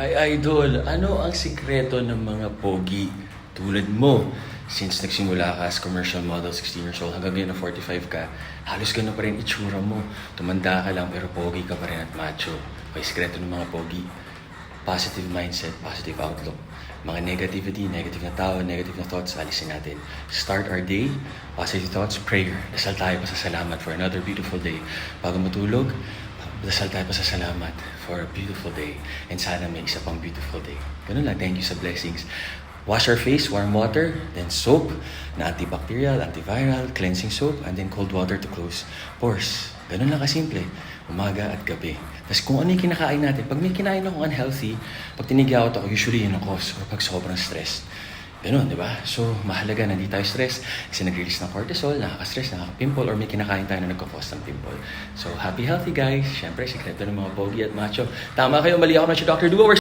Hi Idol, ano ang sikreto ng mga pogi tulad mo? Since nagsimula ka as commercial model, 16 years old, hanggang ngayon na 45 ka, halos ganun pa rin itsura mo. Tumanda ka lang pero pogi ka pa rin at macho. Okay, sikreto ng mga pogi. Positive mindset, positive outlook. Mga negativity, negative na tao, negative na thoughts, alisin natin. Start our day, positive thoughts, prayer. Dasal tayo pa sa salamat for another beautiful day. Bago matulog, dasal tayo pa sa salamat for a beautiful day. And sana may isa pang beautiful day. Ganun lang, thank you sa blessings. Wash our face, warm water, then soap na antibacterial, antiviral, cleansing soap, and then cold water to close pores. Ganun lang kasimple. Umaga at gabi. Tapos kung ano yung kinakain natin, pag may kinain akong unhealthy, pag tinigawat ako, usually yun ang cause or pag sobrang stress. Ganun, di ba? So, mahalaga na hindi tayo stress kasi nag-release ng cortisol, nakaka-stress, nakaka-pimple, or may kinakain tayo na nagkakos ng pimple. So, happy, healthy guys. Siyempre, sikreto ng mga pogi at macho. Tama kayo, mali ako na si Dr. Duo.